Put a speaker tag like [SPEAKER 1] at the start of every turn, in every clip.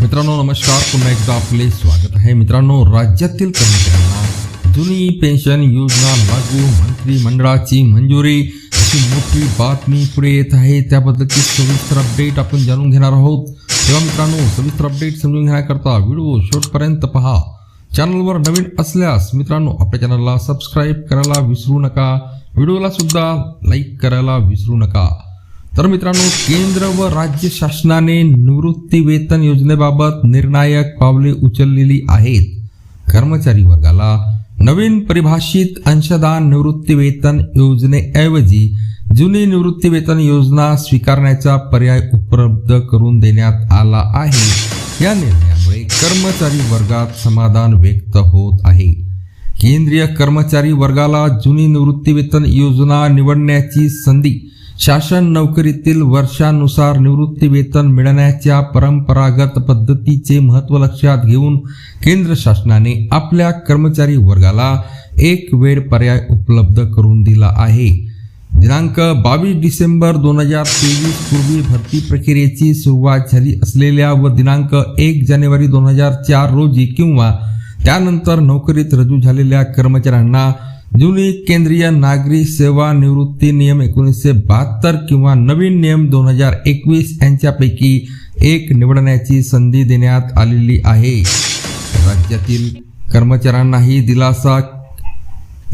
[SPEAKER 1] मित्रांनो नमस्कार. पुन्हा एकदा आपले स्वागत आहे. मित्रांनो राज्यातील कर्मचाऱ्यांना जुनी पेन्शन योजना लागू मंत्रिमंडळाची मंजुरी अशी मोठी बातमी पुढे येत आहे. त्याबद्दलची सविस्तर अपडेट आपण जाणून घेणार आहोत. तेव्हा मित्रांनो सविस्तर अपडेट समजून घेण्याकरता व्हिडिओ शेवटपर्यंत पहा. चॅनलवर नवीन असल्यास मित्रांनो आपल्या चॅनलला सबस्क्राईब करायला विसरू नका. व्हिडिओला सुद्धा लाईक करायला विसरू नका. तर मित्रांनो केंद्र व राज्य शासनाने निवृत्ती वेतन योजनेबाबत निर्णायक पावले उचललेली आहेत. कर्मचारी वर्गाला नवीन परिभाषित अंशदान निवृत्ती वेतन योजनेऐवजी जुनी निवृत्ती वेतन योजना स्वीकारण्याचा पर्याय उपलब्ध करून देण्यात आला आहे. या निर्णयामुळे कर्मचारी वर्गात समाधान व्यक्त होत आहे. केंद्रीय कर्मचारी वर्गाला जुनी निवृत्ती वेतन योजना निवडण्याची संधी शासन नोकरीतील वर्षानुसार निवृत्ती वेतन मिळण्याच्या परंपरागत पद्धतीचे महत्त्व लक्षात घेऊन केंद्र शासनाने आपल्या कर्मचारी वर्गाला एक वेळ पर्याय उपलब्ध करून दिला आहे. दिनांक बावीस डिसेंबर दोन हजार तेवीस पूर्वी भरती प्रक्रियेची सुरुवात झाली असलेल्या व दिनांक एक जानेवारी दोन हजार चार रोजी किंवा त्यानंतर नोकरीत रजू झालेल्या कर्मचाऱ्यांना जुनी केंद्रीय नागरी सेवा निवृत्ती नियम एकोणीसशे बहात्तर किंवा नवीन नियम दोन हजार एकवीस यांच्यापैकी एक निवडण्याची संधी देण्यात आलेली आहे. राज्यातील कर्मचाऱ्यांनाही दिलासा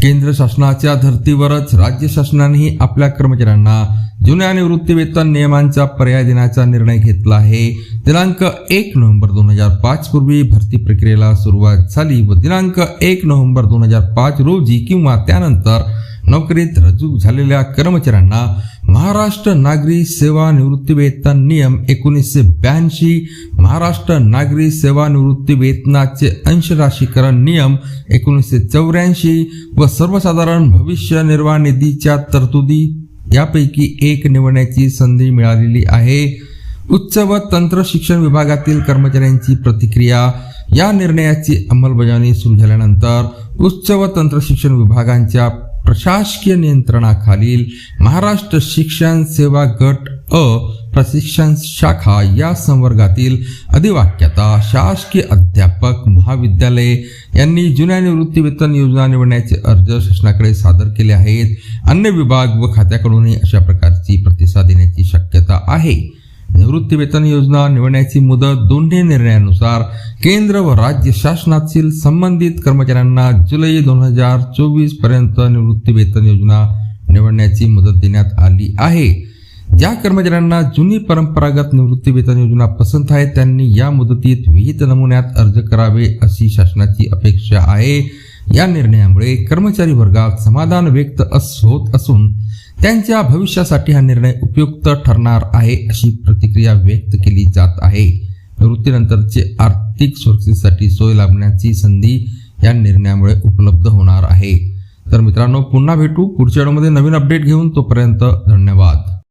[SPEAKER 1] केंद्र शासनाच्या धर्तीवरच राज्य शासनानेही आपल्या कर्मचाऱ्यांना जुन्या निवृत्तीवेतन नियमांचा पर्याय देण्याचा निर्णय घेतला आहे. दिनांक एक नोव्हेंबर दोन हजार पाच पूर्वी भरती प्रक्रियेला सुरुवात झाली व दिनांक एक नोव्हेंबर दोन हजार पाच रोजी किंवा त्यानंतर नोकरीत रुजू झालेल्या कर्मचाऱ्यांना महाराष्ट्र नागरी सेवा निवृत्ती वेतन नियम एकोणीसशे ब्याऐंशी महाराष्ट्र नागरी सेवा निवृत्ती वेतनाचे अंशराशीकरण नियम एकोणीसशे चौऱ्याऐंशी व सर्वसाधारण भविष्य निर्वाह निधीच्या तरतुदी यापैकी एक निवडण्याची संधी मिळालेली आहे. उच्च व तंत्र शिक्षण विभागातील कर्मचाऱ्यांची प्रतिक्रिया या निर्णयाची अंमलबजावणी सुरू झाल्यानंतर उच्च व तंत्र शिक्षण विभागांच्या प्रशासकीय नियंत्रणाखालील महाराष्ट्र शिक्षण सेवा गट अ प्रशिक्षण शाखा या संवर्गातील अधिवाक्यता शासकीय अध्यापक महाविद्यालय यांनी जुन्या निवृत्ती वेतन योजना निवडण्याचे अर्ज शासनाकडे सादर केले आहेत. अन्य विभाग व खात्याकडूनही अशा प्रकारची प्रतिसाद देण्याची शक्यता आहे. निवृत्ती वेतन योजना निवडण्याची मुदत दोन्ही निर्णयानुसार केंद्र व राज्य शासनातील संबंधित कर्मचाऱ्यांना जुलै दोन हजार चोवीसपर्यंत निवृत्ती वेतन योजना निवडण्याची मुदत देण्यात आली आहे. ज्या कर्मचाऱ्यांना जुनी परंपरागत निवृत्ती वेतन योजना पसंत आहे त्यांनी या मुदतीत विहित नमुन्यात अर्ज करावे अशी शासनाची अपेक्षा आहे. या निर्णयामुळे कर्मचारी वर्गात समाधान व्यक्त अस होत असून त्यांच्या भविष्यासाठी हा निर्णय उपयुक्त ठरणार आहे अशी प्रतिक्रिया व्यक्त केली जात आहे. निवृत्तीनंतरचे आर्थिक सुरक्षेसाठी सोय लाभण्याची संधी या निर्णयामुळे उपलब्ध होणार आहे. तर मित्रांनो पुन्हा भेटू. पुढच्या व्हिडिओमध्ये नवीन अपडेट घेऊन तोपर्यंत धन्यवाद.